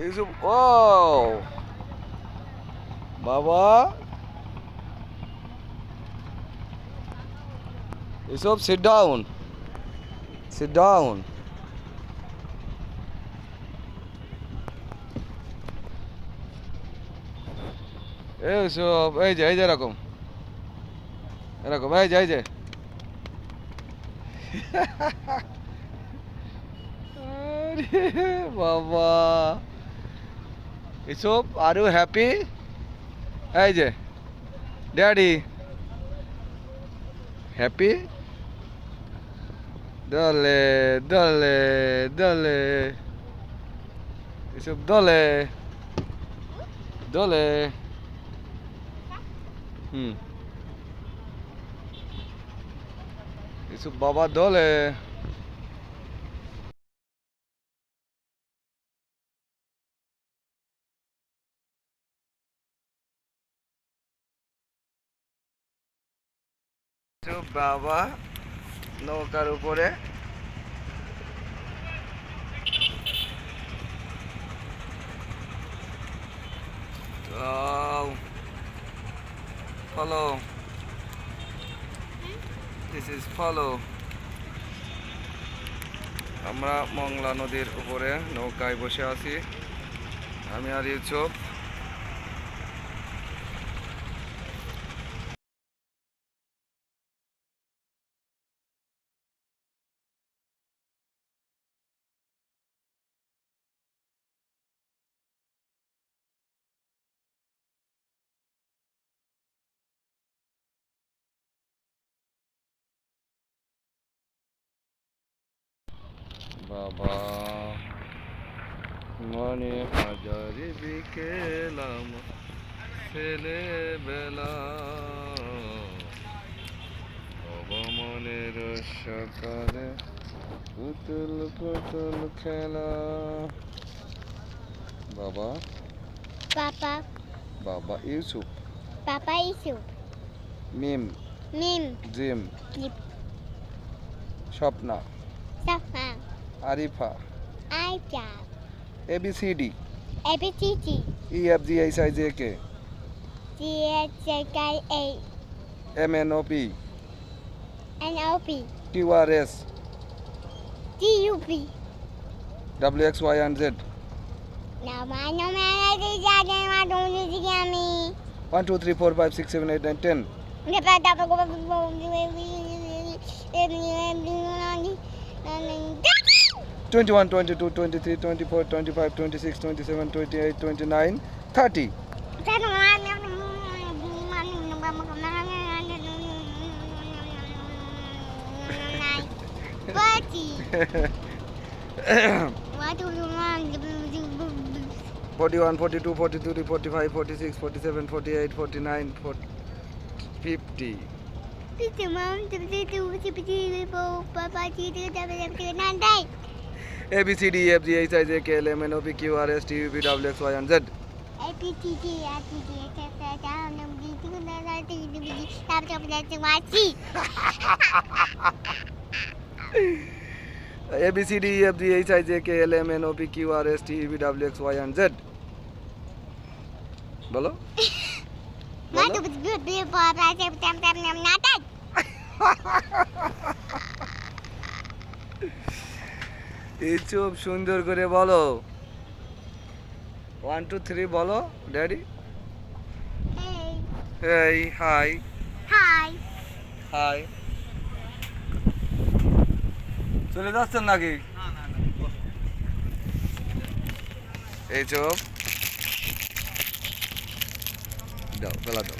ইউসুফ ও বাবা Yusuf sit down sit down এই ইউসুফ এই যে এই যে এরকম এরকম এই যে এই যে আরে বাবা Isop, are you happy? Hey, Jay. Daddy. Happy? Dale, dale, dale. Isop, dale. Dale. Hmm. Isop, Baba, dale. বাবা নৌকার উপরে। ফলো। দিস ইজ ফলো আমরা মংলা নদীর উপরে নৌকায় বসে আছি। আমি আর ইউসুফ। বাবা। মনে হাজারি বিকেলাম ছেলেবেলা। বাবা মনের সকালে পুতুল পুতুল খেলা। বাবা। Papa, বাবা Yusuf. Papa Yusuf, Mim. Mim, জিম। Lip, Swapna. Arifa Aifa A B C D A B C D E F G H I J K G H J K A M N O P N O P Q R S T U P W X Y and Z আমি one two three four five six seven eight nine ten তারপর 21, 22, 23, 24, 25, 26, 27, 28, 29, 30. Forty-one, forty-two, forty-three, forty-five, forty-six, forty-seven, forty-eight, forty-nine, 40, fifty. A B C D F G H I J K L M N O P Q R S T U P W X Y Z A B C D F G H I J K L M N O P Q R S T U P W X Y Z বলো এই চুপ সুন্দর করে বলো। One two three বলো daddy এই hi Hi. Hi চলে যাচ্ছেন নাকি? এই চোপ। দাও ফেলা দাও।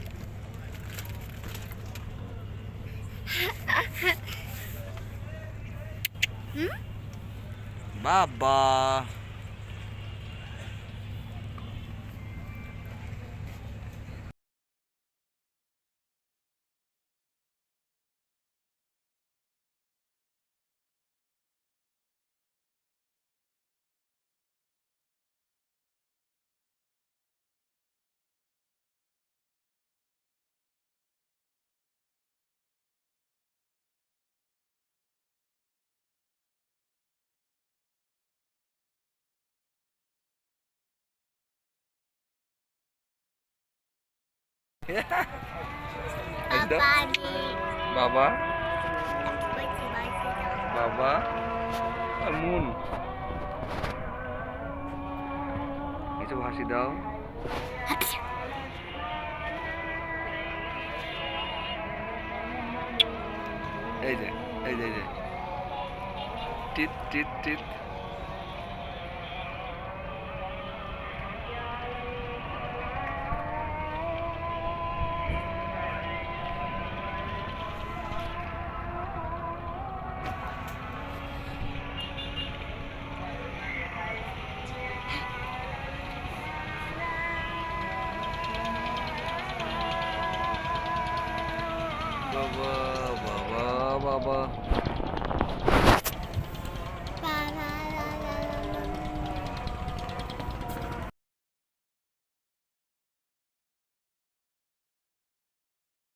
বাবা হাসি বাবা বাবা আর মুন কিছু হাসি দাও এই যে এই যে এই যে টিট টিট টিট বাবা বাবা বাবা